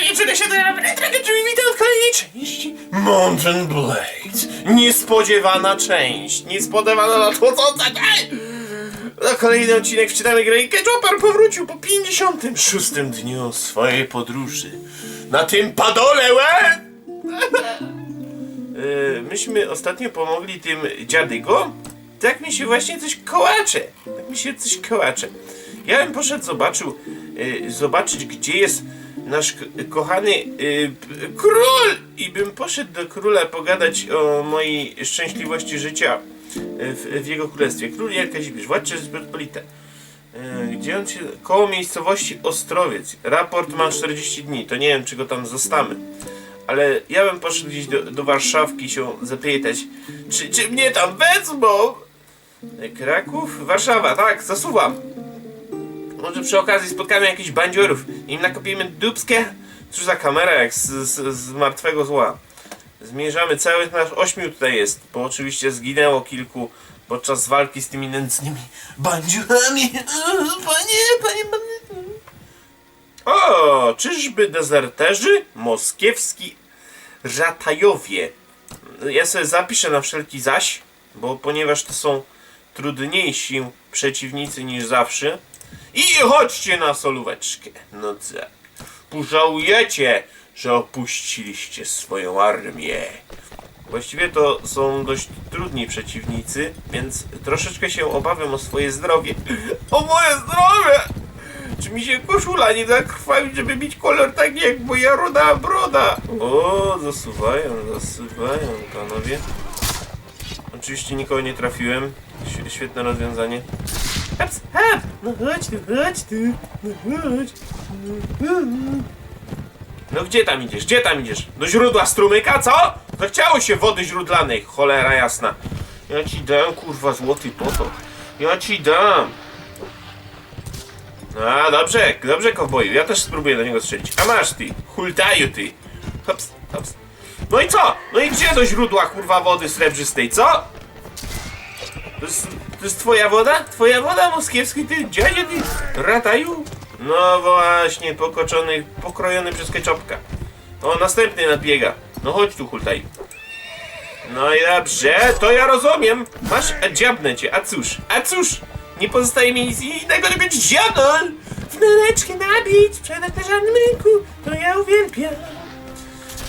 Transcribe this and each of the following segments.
wieczór, się drzwi witam w kolejnej części Mountain Blade. Niespodziewana część, niespodziewana nadchodząca część. Na kolejny odcinek wczytamy grę i Ketchuper powrócił po 56 dniu swojej podróży. Na tym padole, łe! E, Myśmy ostatnio pomogli tym dziadygo. Tak mi się właśnie coś kołacze. Tak mi się coś kołacze. Ja bym poszedł, zobaczył, e, zobaczyć, gdzie jest nasz kochany p- król! I bym poszedł do króla pogadać o mojej szczęśliwości życia e, w, w jego królestwie. Król Jan Kazimierz, władca Rzeczpospolita. E, Gdzie on się... Koło miejscowości Ostrowiec. Raport ma 40 dni. To nie wiem, czy go tam zostamy. Ale ja bym poszedł gdzieś do, do Warszawki się zapytać, czy, czy mnie tam wezmą? E, Kraków? Warszawa, tak, zasuwam. Może przy okazji spotkamy jakichś bandziorów i im nakopimy dupskie? Cóż za kamera jak z, z, z martwego zła. Zmierzamy, cały nasz ośmiu tutaj jest, bo oczywiście zginęło kilku podczas walki z tymi nędznymi bandziurami. Panie, panie, panie. O, czyżby dezerterzy? Moskiewski Ratajowie. Ja sobie zapiszę na wszelki zaś, bo ponieważ to są trudniejsi przeciwnicy niż zawsze. I chodźcie na solóweczkę. No tak. Pożałujecie, że opuściliście swoją armię. Właściwie to są dość trudni przeciwnicy, więc troszeczkę się obawiam o swoje zdrowie. O moje zdrowie! Czy mi się koszula nie da krwawić, żeby mieć kolor taki jak moja ruda broda? O, zasuwają, zasuwają panowie. Oczywiście nikogo nie trafiłem. Świetne rozwiązanie. Heps, hep! No chodź tu, chodź tu, no chodź. No gdzie tam idziesz? Gdzie tam idziesz? Do źródła strumyka, co? Zachciało się wody źródlanej, cholera jasna. Ja ci dam, kurwa, złoty potok. Ja ci dam. A, dobrze, dobrze, kowboju. Ja też spróbuję do niego strzelić. A masz ty, hultaju ty. Hops, hops. No i co? No i gdzie do źródła, kurwa, wody srebrzystej, co? To jest, to jest twoja woda? Twoja woda moskiewski, ty dziadzie, ty rataju? No właśnie, pokoczony, pokrojony przez keczopka. O, następny nadbiega. No chodź tu, hultaj. No i dobrze, to ja rozumiem. Masz, a dziabnę cię, a cóż, a cóż, nie pozostaje mi nic innego, tylko ci. W naleczkę nabić, sprzedać na żadnym rynku, to ja uwielbiam.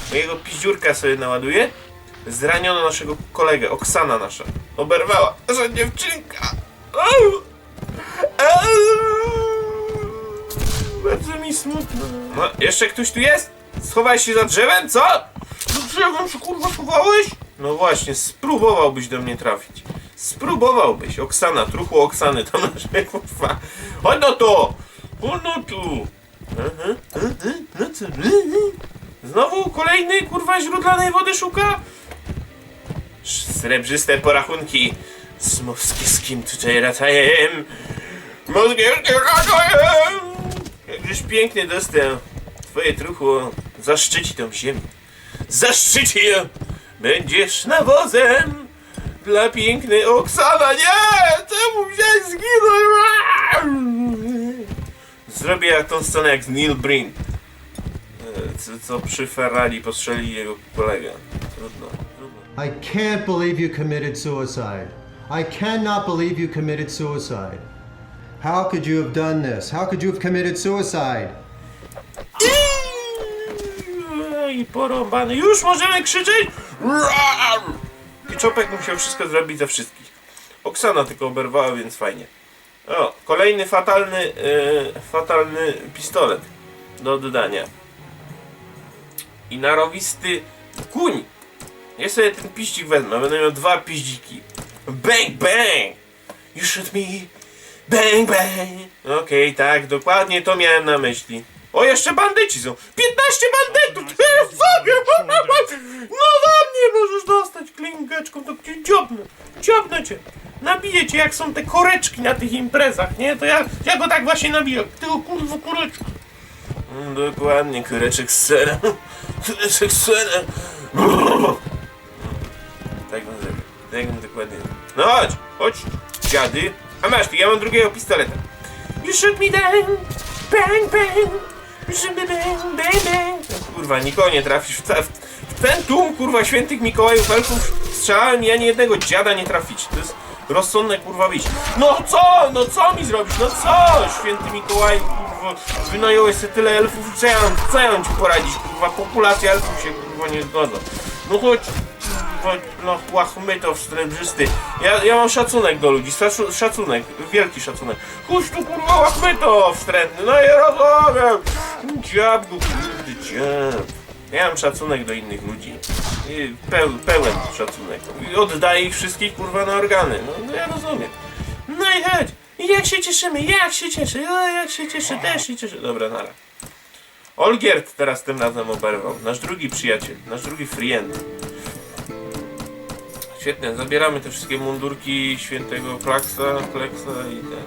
Mojego piździurka sobie naładuję. Zraniono naszego kolegę, Oksana nasza. Oberwała, nasza dziewczynka. Bardzo mi smutno. No, jeszcze ktoś tu jest? Schowałeś się za drzewem, co? Za drzewem się kurwa schowałeś? No właśnie, spróbowałbyś do mnie trafić. Spróbowałbyś. Oksana, truchu Oksany, to nasze kurwa. Chodź no tu! Chodź no tu! No co? Znowu kolejny kurwa źródlanej wody szuka? Srebrzyste porachunki z moskiewskim tutaj ratajem. Moskiewskim ratajem! Jakżeś pięknie dostał. Twoje truchło zaszczyci tą ziemię. Zaszczyci ją! Będziesz nawozem dla pięknej Oksana. Nie! Czemu wziąć zginąć? Zrobię tą scenę jak z Neil Breen. E, Co, co przy Ferrari postrzeli jego kolegę. Trudno, trudno. I can't believe you committed suicide. I cannot believe you committed suicide. How could you have done this? How could you have committed suicide? I porąbany. Już możemy krzyczeć? Pieczopek musiał wszystko zrobić za wszystkich. Oksana tylko oberwała, więc fajnie. O, kolejny fatalny, e, fatalny pistolet do oddania. I narowisty kuń. Ja sobie ten piścik wezmę, będę miał dwa piździki. Bang, bang! You shoot me, bang, bang! Okej, tak, dokładnie to miałem na myśli. O, jeszcze bandyci są! 15 bandytów! Ty sobie! No do mnie możesz dostać klingeczką, to cię dziobnę. Dziobnę cię. Nabiję cię, jak są te koreczki na tych imprezach, nie? To ja, ja go tak właśnie nabiję. Tego kurwa koreczka. Mm, Dokładnie, kureczek z serem. Kureczek z serem. Tak bym zrobił. Tak bym dokładnie No chodź, chodź, dziady. A masz tu, ja mam drugiego pistoleta. You shoot me down, bang bang. You shoot me bang, bang bang. kurwa, nikogo nie trafisz. W, te, w ten tłum, kurwa, świętych Mikołajów elfów strzelałem i ani jednego dziada nie trafić. To jest rozsądne, kurwa, wyjść. No co? No co mi zrobić? No co? Święty Mikołaj, kurwa, wynająłeś sobie tyle elfów, co ja, co ja mam ci poradzić, kurwa, populacja elfów się, kurwa, nie zgadza. No chodź, no łachmytow srebrzysty. Ja, ja mam szacunek do ludzi, szacu- szacunek, wielki szacunek. Chodź tu, kurwa, łachmytow wstrętny, no ja rozumiem. Dziabku, kurde, dziab. Ja mam szacunek do innych ludzi. Peł, pełen szacunek. I oddaję ich wszystkich kurwa na organy. No, no ja rozumiem. No i chodź. Jak się cieszymy, jak się cieszę, o, jak się cieszę, też się cieszę. Dobra, nara. Olgierd teraz tym razem oberwał. Nasz drugi przyjaciel, nasz drugi friend. Świetnie, zabieramy te wszystkie mundurki świętego Kleksa i ten.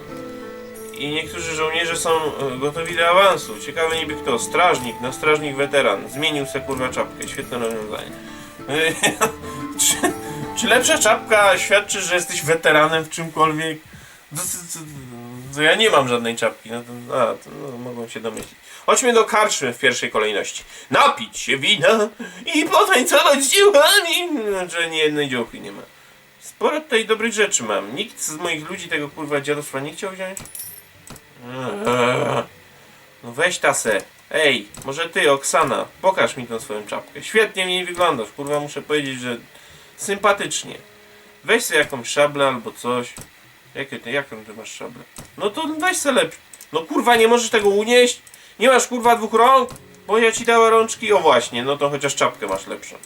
I niektórzy żołnierze są e, gotowi do awansu. Ciekawe niby kto. Strażnik, no strażnik weteran. Zmienił se kurwa czapkę. Świetne rozwiązanie. czy, czy lepsza czapka świadczy, że jesteś weteranem w czymkolwiek? To, to ja nie mam żadnej czapki. No to, a, to no, mogą się domyślić. Chodźmy do karczmy w pierwszej kolejności. Napić się wina i potańcować z dziłami. Że nie jednej działki nie ma. Sporo tutaj dobrych rzeczy mam. Nikt z moich ludzi tego kurwa dziadostwa nie chciał wziąć. No weź tasę. Ej, może ty, Oksana, pokaż mi tą swoją czapkę. Świetnie mi wyglądasz, kurwa, muszę powiedzieć, że sympatycznie. Weź sobie jakąś szablę albo coś. Jakie ty, jaką ty masz szablę? No to weź sobie lepiej. No kurwa, nie możesz tego unieść? Nie masz kurwa dwóch rąk? Bo ja ci dałem rączki, o właśnie, no to chociaż czapkę masz lepszą.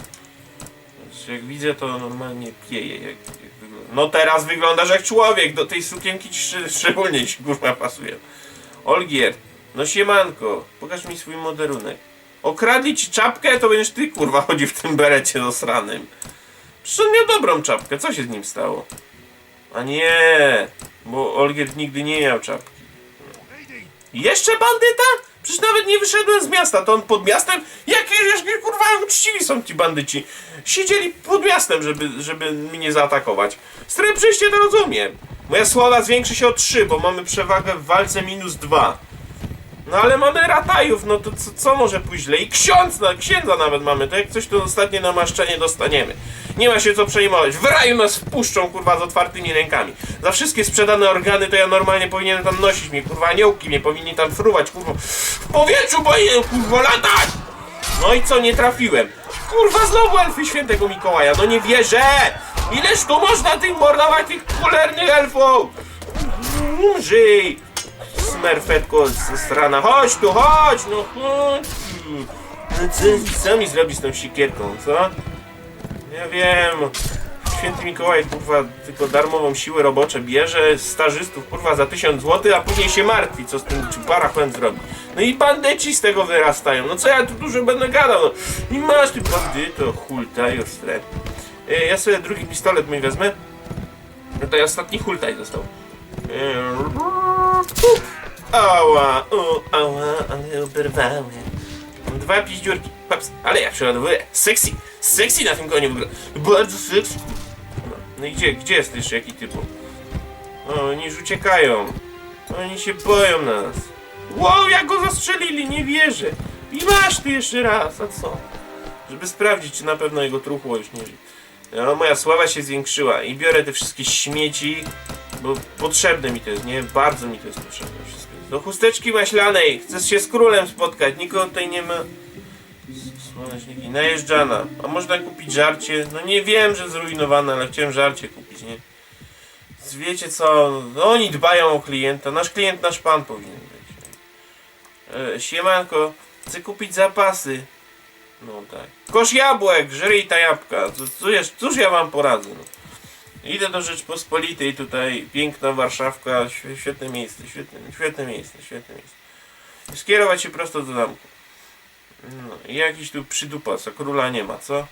Więc Jak widzę, to normalnie pieje. Jak, jak wygląda. No teraz wyglądasz jak człowiek, do tej sukienki ci szcz- szczególnie ci kurwa pasuje. Olgier, no siemanko, pokaż mi swój moderunek. Okradli ci czapkę, to będziesz ty kurwa chodził w tym berecie dosranym. Przecież on miał dobrą czapkę, co się z nim stało? A nie, bo Olgierd nigdy nie miał czapki. Jeszcze bandyta? Przecież nawet nie wyszedłem z miasta, to on pod miastem? Jakie, jakie kurwa uczciwi są ci bandyci? Siedzieli pod miastem, żeby, żeby mnie zaatakować. Stręczyście to rozumiem. Moja sława zwiększy się o 3, bo mamy przewagę w walce minus 2. No ale mamy ratajów, no to co, co może pójść źle? I ksiądz, no, księdza nawet mamy, to jak coś to ostatnie namaszczenie dostaniemy. Nie ma się co przejmować. W raju nas wpuszczą, kurwa, z otwartymi rękami. Za wszystkie sprzedane organy to ja normalnie powinienem tam nosić mnie, kurwa, aniołki mnie powinni tam fruwać, kurwa. W powietrzu powinienem, kurwa, latać! No i co, nie trafiłem. Kurwa, znowu elfy świętego Mikołaja, no nie wierzę! Ileż tu można tych mordować, tych cholernych elfów? Umrzyj! Smerfetko strana, chodź tu, chodź, no chodź co, mi zrobić z tą sikierką, co? Ja wiem, święty Mikołaj, kurwa, tylko darmową siłę robocze bierze, stażystów, kurwa, za 1000 zł, a później się martwi, co z tym, czy parachłem zrobi. No i bandyci z tego wyrastają, no co ja tu dużo będę gadał, no. I masz ty bandyto, hultaj, ostret. E, Ja sobie drugi pistolet mój wezmę. No to i ostatni hultaj został. Ała, u, ała, ale oberwałem. Mam dwa piździurki. Paps, ale ja przeładowuję. Sexy, sexy na tym koniu wygląda. Bardzo sexy. No, i gdzie, gdzie jest jeszcze jaki typu? O, oni już uciekają. Oni się boją nas. Wow, jak go zastrzelili, nie wierzę. I masz tu jeszcze raz, a co? Żeby sprawdzić, czy na pewno jego truchło już nie. No, moja sława się zwiększyła i biorę te wszystkie śmieci, bo potrzebne mi to jest, nie? Bardzo mi to jest potrzebne. Do chusteczki maślanej, chcesz się z królem spotkać, nikogo tutaj nie ma. Słoneczniki, najeżdżana. A można kupić żarcie? No nie wiem, że zrujnowane, ale chciałem żarcie kupić, nie? Wiecie co, no oni dbają o klienta, nasz klient, nasz pan powinien być. E, siemanko, chcę kupić zapasy. No tak. Kosz jabłek, żryj ta jabłka. Cóż, cóż ja wam poradzę? No. Idę do Rzeczpospolitej tutaj, piękna Warszawka, świe- świetne miejsce, świetne, świetne miejsce, świetne miejsce. Skierować się prosto do zamku. No jakiś tu przydupas, a króla nie ma, co?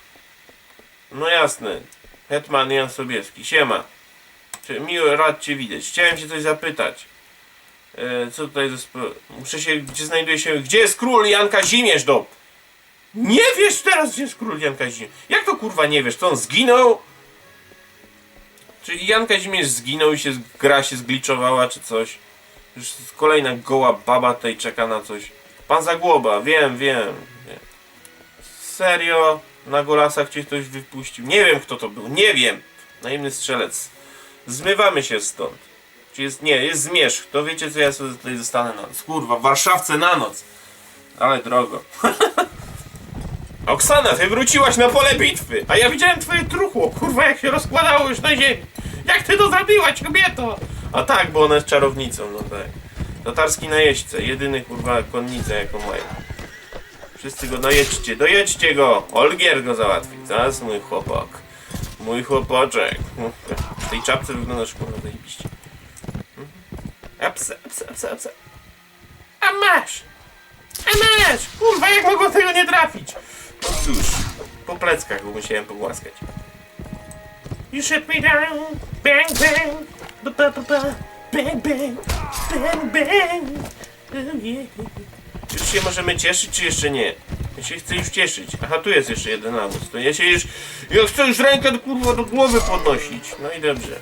No jasne. Hetman Jan Sobieski, siema. Miło, rad cię widzieć. Chciałem cię coś zapytać. E, co tutaj ze. Muszę się, gdzie znajduje się, gdzie jest król Jan Kazimierz, do... Nie wiesz teraz, gdzie jest król Jan Kazimierz. Jak to kurwa nie wiesz? To on zginął? Czyli Jan Kazimierz zginął i się gra się zgliczowała czy coś? Już kolejna goła baba tutaj czeka na coś. Pan Zagłoba, wiem, wiem, wiem. Serio? Na golasach cię ktoś wypuścił? Nie wiem kto to był, nie wiem. Naimny strzelec. Zmywamy się stąd. Czy jest, nie, jest zmierzch. To wiecie co ja sobie tutaj zostanę na noc. Kurwa, w Warszawce na noc. Ale drogo. Oksana, ty wróciłaś na pole bitwy, a ja widziałem twoje truchło, kurwa jak się rozkładało już na ziemi. Jak ty to zabiłaś, kobieto? A tak, bo ona jest czarownicą, no tak. Tatarski najeźdźca, jedyny kurwa konnica jaką mają. Wszyscy go dojedźcie, dojedźcie go! Olgier go załatwi, zaraz mój chłopak. Mój chłopoczek. W tej czapce wyglądasz kurwa zajebiście. Mhm. Apsa, apsa, apsa, apsa. A masz! A masz! Kurwa, jak mogło tego nie trafić? No cóż, po pleckach go musiałem pogłaskać. You shut me down, bang bang, ba ba ba ba, bang bang, bang bang, oh yeah. Już się możemy cieszyć, czy jeszcze nie? Ja się chcę już cieszyć. Aha, tu jest jeszcze jeden nawóz. To ja się już... Ja chcę już rękę do, kurwa do głowy podnosić. No i dobrze.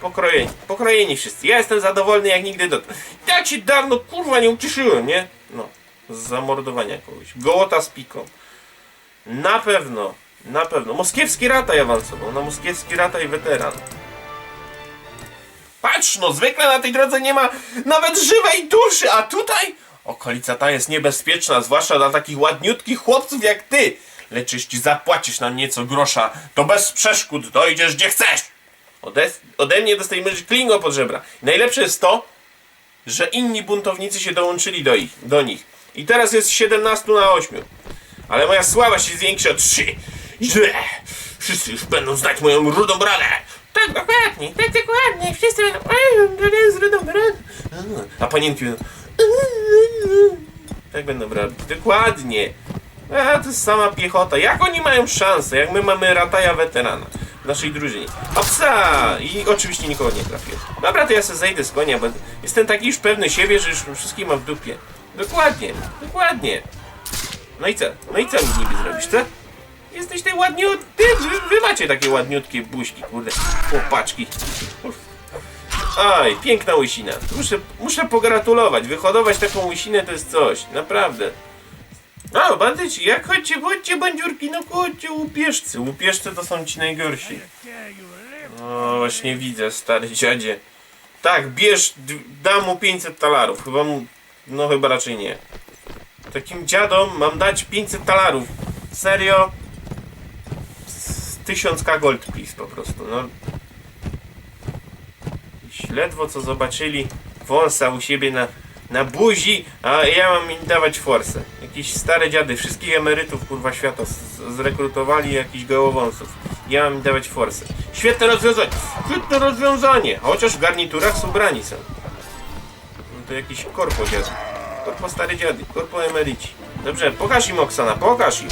Pokrojeni. Pokrojeni wszyscy. Ja jestem zadowolony jak nigdy dotąd. Ja ci dawno kurwa nie ucieszyłem, nie? No. Z zamordowania kogoś. Gołota z piką. Na pewno. Na pewno. Moskiewski rataj awansował. Na moskiewski rataj weteran. Patrz no, zwykle na tej drodze nie ma nawet żywej duszy, a tutaj okolica ta jest niebezpieczna, zwłaszcza dla takich ładniutkich chłopców jak ty. Lecz jeśli zapłacisz nam nieco grosza, to bez przeszkód dojdziesz gdzie chcesz. Ode, ode mnie dostajemy klingo pod żebra. Najlepsze jest to, że inni buntownicy się dołączyli do, ich, do nich. I teraz jest 17 na 8. Ale moja sława się zwiększa o 3. Źle. Wszyscy już będą znać moją rudą bradę. Tak, dokładnie, tak, dokładnie. Wszyscy będą. "Ej, jest rudą bradę. A panienki będą. Tak będą robić. Dokładnie. A, to jest sama piechota. Jak oni mają szansę? Jak my mamy rataja weterana w naszej drużynie. Opsa! I oczywiście nikogo nie trafiłem. Dobra, to ja sobie zejdę z konia, bo jestem taki już pewny siebie, że już wszystkich mam w dupie. Dokładnie, dokładnie. No i co? No i co mi niby zrobisz, co? Jesteś ten ładniutki. Wy, wy macie takie ładniutkie buźki, kurde. Chłopaczki. Aj, piękna łysina. Muszę, muszę pogratulować. Wyhodować taką łysinę to jest coś. Naprawdę. No, bandyci, jak chodźcie, chodźcie, bandziurki, no chodźcie, łupieżcy. Łupieżcy to są ci najgorsi. No, właśnie widzę, stary dziadzie. Tak, bierz, dam mu 500 talarów. Chyba mu, no chyba raczej nie. Takim dziadom mam dać 500 talarów. Serio? Z 1000k gold please po prostu, no. Ledwo co zobaczyli wąsa u siebie na, na buzi, a ja mam im dawać forsę. Jakieś stare dziady, wszystkich emerytów kurwa świata zrekrutowali jakichś gołowąsów. Ja mam im dawać forsę. Świetne rozwiązanie! Świetne rozwiązanie! Chociaż w garniturach są ubrani są. No to jakiś korpo dziady. Korpo stare dziady, korpo emeryci. Dobrze, pokaż im Oksana, pokaż im.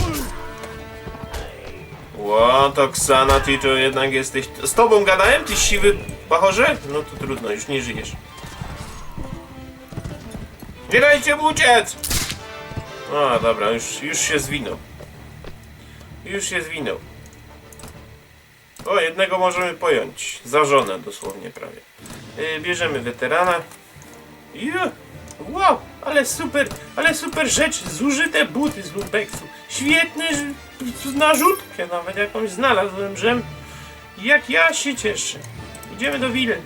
To Oksana, ty to jednak jesteś... Z tobą gadałem, ty siwy pachorze? No to trudno, już nie żyjesz. Nie dajcie mu uciec! No dobra, już, już się zwinął. Już się zwinął. O, jednego możemy pojąć. Za żonę dosłownie prawie. Yy, bierzemy weterana. Jo, wow, ale super, ale super rzecz. Zużyte buty z lumpeksu. Świetny narzutkę nawet jakąś znalazłem, żem. Jak ja się cieszę. Idziemy do Wilen.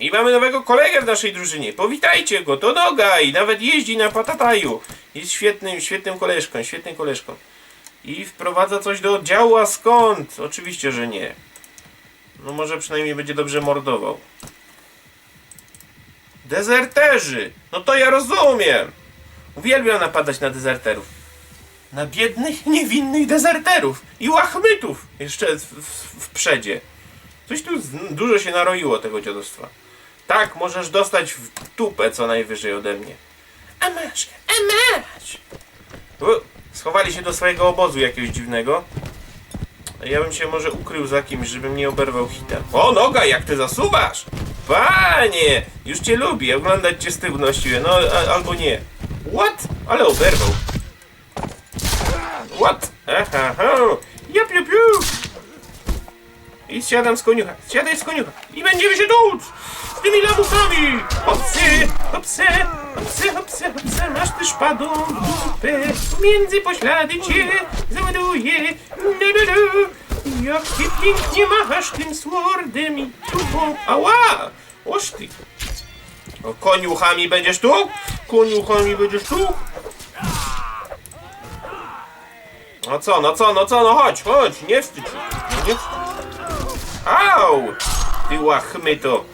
I mamy nowego kolegę w naszej drużynie. Powitajcie go, to noga i nawet jeździ na patataju. Jest świetnym, świetnym koleżką, świetnym koleżką. I wprowadza coś do oddziału, a skąd? Oczywiście, że nie. No może przynajmniej będzie dobrze mordował. Dezerterzy! No to ja rozumiem! Uwielbiam napadać na dezerterów. Na biednych, niewinnych dezerterów i łachmytów jeszcze w, w, w przedzie. Coś tu dużo się naroiło tego dziadostwa. Tak, możesz dostać w dupę co najwyżej ode mnie. A masz, a masz! Schowali się do swojego obozu jakiegoś dziwnego. Ja bym się może ukrył za kimś, żebym nie oberwał hitem. O, noga, jak ty zasuwasz! Panie! Już cię lubię, oglądać cię z tyłu właściwie, no a, albo nie. What? Ale oberwał. What? Aha, aha. Jup. I zsiadam z koniucha. Zsiadaj z koniucha. I będziemy się tuc. z tymi lamusami! Hopsy, hopsy, hopsy, hopsy, hopsy, masz ty szpadą dupę, między poślady cię załaduję, du. Jak ty pięknie machasz tym swordem i trupą, ała! Oż ty! O, koniuchami będziesz tu? Koniuchami będziesz tu? No co, no co, no co, no chodź, chodź, nie wstydź się, nie. Au! Ty łachmyto.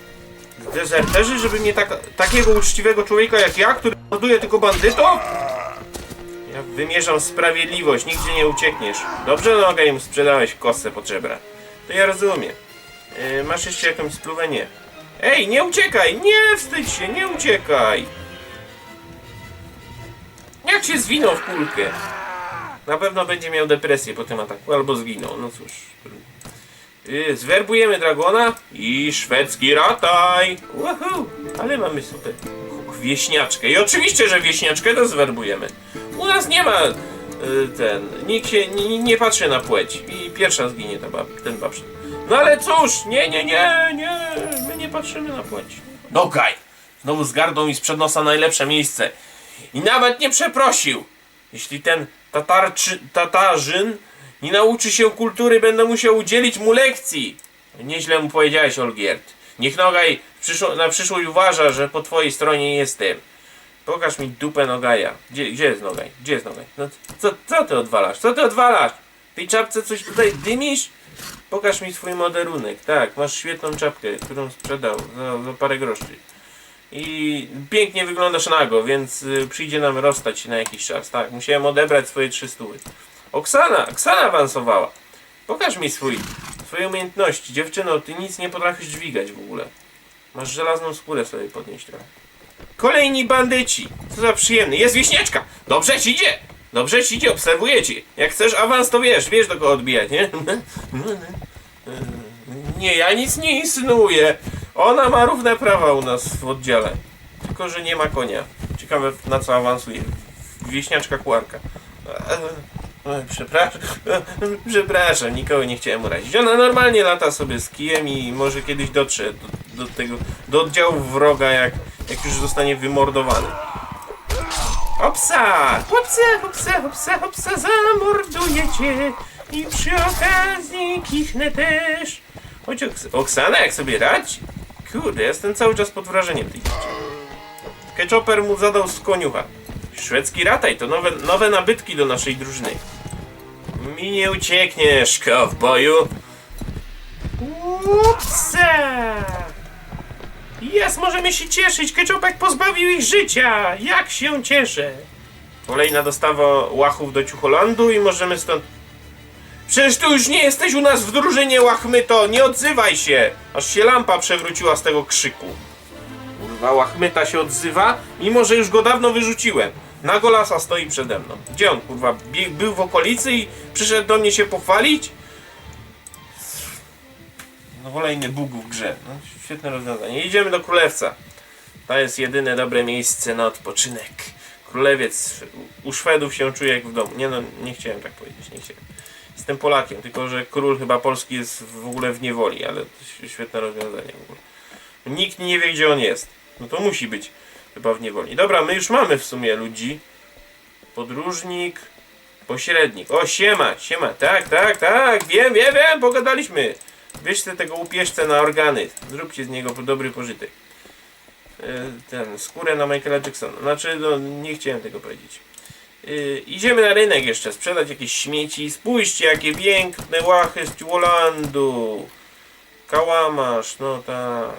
Dezerterzy, żeby mnie tak, takiego uczciwego człowieka jak ja, który morduje tylko bandytów? Ja wymierzam sprawiedliwość, nigdzie nie uciekniesz. Dobrze, no okej, mu sprzedałeś kosę pod żebra. To ja rozumiem. Yy, masz jeszcze jakąś spluwę? Nie. Ej, nie uciekaj! Nie wstydź się, nie uciekaj! Jak się zwinął w kulkę? Na pewno będzie miał depresję po tym ataku, albo zginął, no cóż. Yy, zwerbujemy Dragona i szwedzki rataj! Woohoo! Ale mamy super wieśniaczkę. I oczywiście, że wieśniaczkę to zwerbujemy. U nas nie ma yy, ten, nikt się nie, nie patrzy na płeć i pierwsza zginie ta bab, ten babsz. No ale cóż, nie, nie, nie, nie, my nie patrzymy na płeć. No gaj! Znowu zgardą mi sprzed nosa najlepsze miejsce. I nawet nie przeprosił! Jeśli ten tatarczy, Tatarzyn nie nauczy się kultury, będę musiał udzielić mu lekcji. Nieźle mu powiedziałeś, Olgierd. Niech Nogaj przyszło, na przyszłość uważa, że po twojej stronie jestem. Pokaż mi dupę Nogaja. Gdzie, gdzie jest Nogaj? Gdzie jest Nogaj? No, co, co ty odwalasz? Co ty odwalasz? W tej czapce coś tutaj dymisz? Pokaż mi swój moderunek. Tak, masz świetną czapkę, którą sprzedał za, za parę groszy. I pięknie wyglądasz nago, więc y, przyjdzie nam rozstać się na jakiś czas. Tak, musiałem odebrać swoje trzy stóły. Oksana, Oksana awansowała. Pokaż mi swój, swoje umiejętności. Dziewczyno, ty nic nie potrafisz dźwigać w ogóle. Masz żelazną skórę sobie podnieść trochę. Kolejni bandyci. Co za przyjemny. Jest wieśniaczka. Dobrze ci idzie. Dobrze ci idzie, obserwuję ci. Jak chcesz awans, to wiesz, wiesz do kogo odbijać, nie? Nie, ja nic nie insynuuję. Ona ma równe prawa u nas w oddziale. Tylko, że nie ma konia. Ciekawe na co awansuje. Wieśniaczka kłarka. Oj, Przepraszam, przepraszam, nikogo nie chciałem urazić. Ona normalnie lata sobie z kijem i może kiedyś dotrze do, do tego, do oddziału wroga, jak, jak już zostanie wymordowany. Hopsa! Hopsa, hopsa, hopsa, hopsa, zamorduję cię i przy okazji kichnę też. Chodź Oks Oksana, jak sobie radzi? Kurde, jestem cały czas pod wrażeniem tej dziewczyny. Ketchuper mu zadał z koniucha. Szwedzki rataj to nowe, nowe nabytki do naszej drużyny. Mi nie uciekniesz, kowboju. Upsa! Jest, możemy się cieszyć. Ketchupek pozbawił ich życia. Jak się cieszę. Kolejna dostawa łachów do Ciucholandu i możemy stąd... Przecież tu już nie jesteś u nas w drużynie, łachmyto! Nie odzywaj się! Aż się lampa przewróciła z tego krzyku. Kurwa, łachmyta się odzywa, mimo że już go dawno wyrzuciłem. Na golasa stoi przede mną. Gdzie on, kurwa, był w okolicy i przyszedł do mnie się pochwalić? No kolejny bóg w grze. No, świetne rozwiązanie. Idziemy do Królewca. To jest jedyne dobre miejsce na odpoczynek. Królewiec u Szwedów się czuje jak w domu. Nie no, nie chciałem tak powiedzieć, nie chciałem. Jestem Polakiem, tylko że król chyba Polski jest w ogóle w niewoli, ale świetne rozwiązanie w ogóle. Nikt nie wie gdzie on jest. No to musi być chyba w niewoli. Dobra, my już mamy w sumie ludzi. Podróżnik, pośrednik. O, siema, siema, tak, tak, tak, wiem, wiem, wiem, pogadaliśmy. Weźcie tego upieżce na organy. Zróbcie z niego dobry pożytek. E, Ten, skórę na Michaela Jacksona. Znaczy, no, nie chciałem tego powiedzieć. E, Idziemy na rynek jeszcze, sprzedać jakieś śmieci. Spójrzcie, jakie piękne łachy z Ciulandu. Kałamarz, no tak.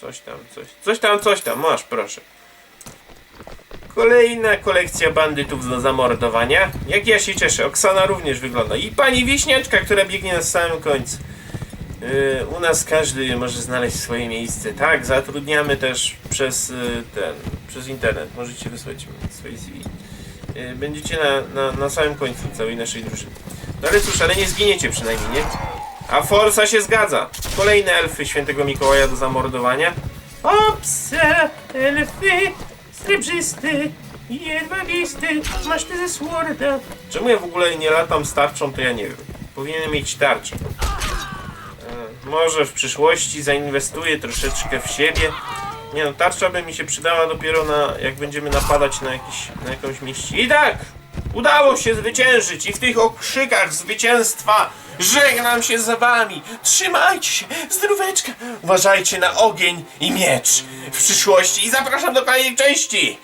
Coś tam, coś. Coś tam, coś tam, masz, proszę. Kolejna kolekcja bandytów do zamordowania. Jak ja się cieszę, Oksana również wygląda. I pani wieśniaczka, która biegnie na samym końcu. Yy, u nas każdy może znaleźć swoje miejsce. Tak, zatrudniamy też przez yy, ten, przez internet. Możecie wysłać swoje CV. Yy, będziecie na, na, na samym końcu całej naszej drużyny. No ale cóż, ale nie zginiecie przynajmniej, nie? A Forsa się zgadza. Kolejne elfy świętego Mikołaja do zamordowania. Opsa, elfy, srebrzysty, jedwabisty, masz ty ze sworda. Czemu ja w ogóle nie latam z tarczą, to ja nie wiem. Powinienem mieć tarczę. E, Może w przyszłości zainwestuję troszeczkę w siebie. Nie no, tarcza by mi się przydała dopiero na, jak będziemy napadać na, jakiś, na jakąś mieści. I tak, udało się zwyciężyć i w tych okrzykach zwycięstwa żegnam się z wami. Trzymajcie się, zdróweczka. Uważajcie na ogień i miecz w przyszłości i zapraszam do kolejnej części.